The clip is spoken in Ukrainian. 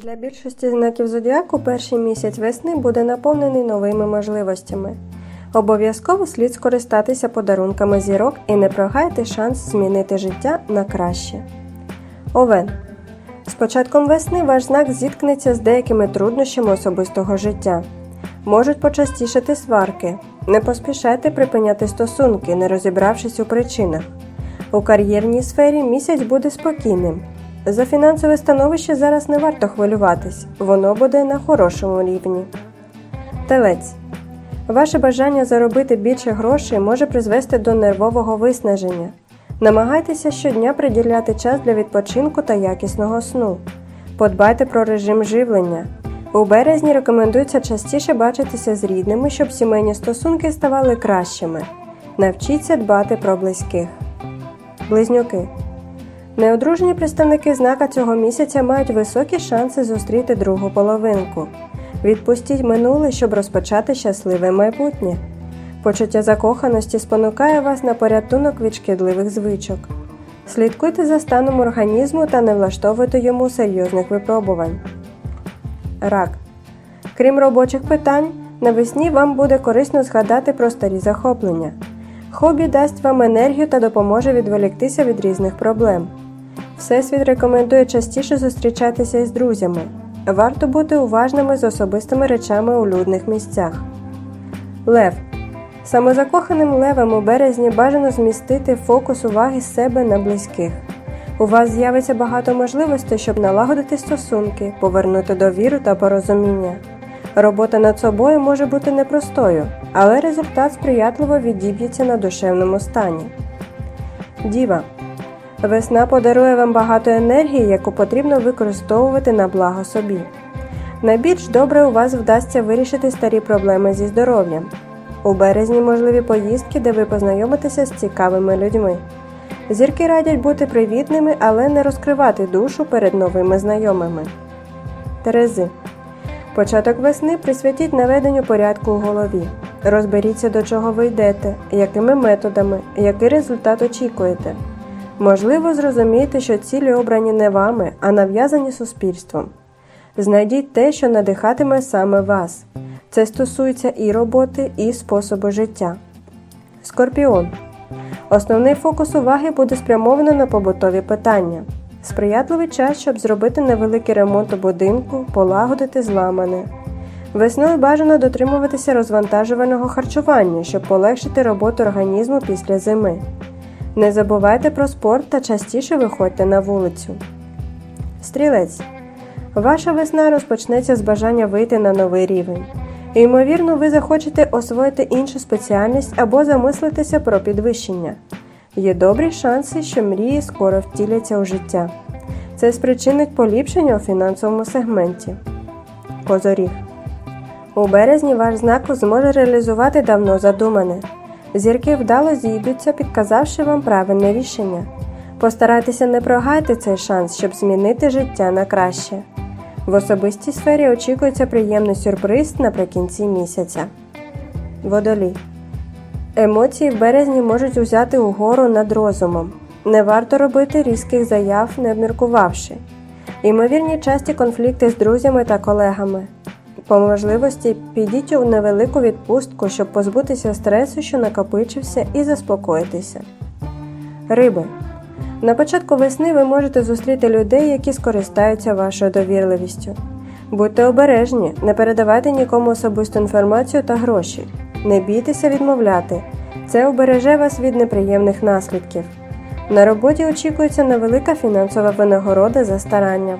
Для більшості знаків зодіаку перший місяць весни буде наповнений новими можливостями. Обов'язково слід скористатися подарунками зірок і не прогаяти шанс змінити життя на краще. Овен. З початком весни ваш знак зіткнеться з деякими труднощами особистого життя. Можуть почастішати сварки. Не поспішайте припиняти стосунки, не розібравшись у причинах. У кар'єрній сфері місяць буде спокійним. За фінансове становище зараз не варто хвилюватись, воно буде на хорошому рівні. Телець. Ваше бажання заробити більше грошей може призвести до нервового виснаження. Намагайтеся щодня приділяти час для відпочинку та якісного сну. Подбайте про режим живлення. У березні рекомендується частіше бачитися з рідними, щоб сімейні стосунки ставали кращими. Навчіться дбати про близьких. Близнюки. Неодружені представники знака цього місяця мають високі шанси зустріти другу половинку. Відпустіть минуле, щоб розпочати щасливе майбутнє. Почуття закоханості спонукає вас на порятунок від шкідливих звичок. Слідкуйте за станом організму та не влаштовуйте йому серйозних випробувань. Рак. Крім робочих питань, навесні вам буде корисно згадати про старі захоплення. Хобі дасть вам енергію та допоможе відволіктися від різних проблем. Всесвіт рекомендує частіше зустрічатися із друзями. Варто бути уважними з особистими речами у людних місцях. Лев. Самозакоханим левам у березні бажано змістити фокус уваги з себе на близьких. У вас з'явиться багато можливостей, щоб налагодити стосунки, повернути довіру та порозуміння. Робота над собою може бути непростою, але результат сприятливо відіб'ється на душевному стані. Діва. Весна подарує вам багато енергії, яку потрібно використовувати на благо собі. Найбільш добре у вас вдасться вирішити старі проблеми зі здоров'ям. У березні можливі поїздки, де ви познайомитеся з цікавими людьми. Зірки радять бути привітними, але не розкривати душу перед новими знайомими. Терези. Початок весни присвятіть наведенню порядку у голові. Розберіться, до чого ви йдете, якими методами, який результат очікуєте. Можливо, зрозумієте, що цілі обрані не вами, а нав'язані суспільством. Знайдіть те, що надихатиме саме вас. Це стосується і роботи, і способу життя. Скорпіон. Основний фокус уваги буде спрямовано на побутові питання. Сприятливий час, щоб зробити невеликий ремонт у будинку, полагодити зламане. Весною бажано дотримуватися розвантажуваного харчування, щоб полегшити роботу організму після зими. Не забувайте про спорт та частіше виходьте на вулицю. Стрілець. Ваша весна розпочнеться з бажання вийти на новий рівень. Ймовірно, ви захочете освоїти іншу спеціальність або замислитися про підвищення. Є добрі шанси, що мрії скоро втіляться у життя. Це спричинить поліпшення у фінансовому сегменті. Козоріг. У березні ваш знак зможе реалізувати давно задумане. Зірки вдало зійдуться, підказавши вам правильне рішення. Постарайтеся не прогаяти цей шанс, щоб змінити життя на краще. В особистій сфері очікується приємний сюрприз наприкінці місяця. Водолій. Емоції в березні можуть узяти угору над розумом. Не варто робити різких заяв, не обміркувавши. Ймовірні часті конфлікти з друзями та колегами. По можливості підіть у невелику відпустку, щоб позбутися стресу, що накопичився, і заспокоїтися. Риби. На початку весни ви можете зустріти людей, які скористаються вашою довірливістю. Будьте обережні, не передавайте нікому особисту інформацію та гроші. Не бійтеся відмовляти. Це обереже вас від неприємних наслідків. На роботі очікується невелика фінансова винагорода за старання.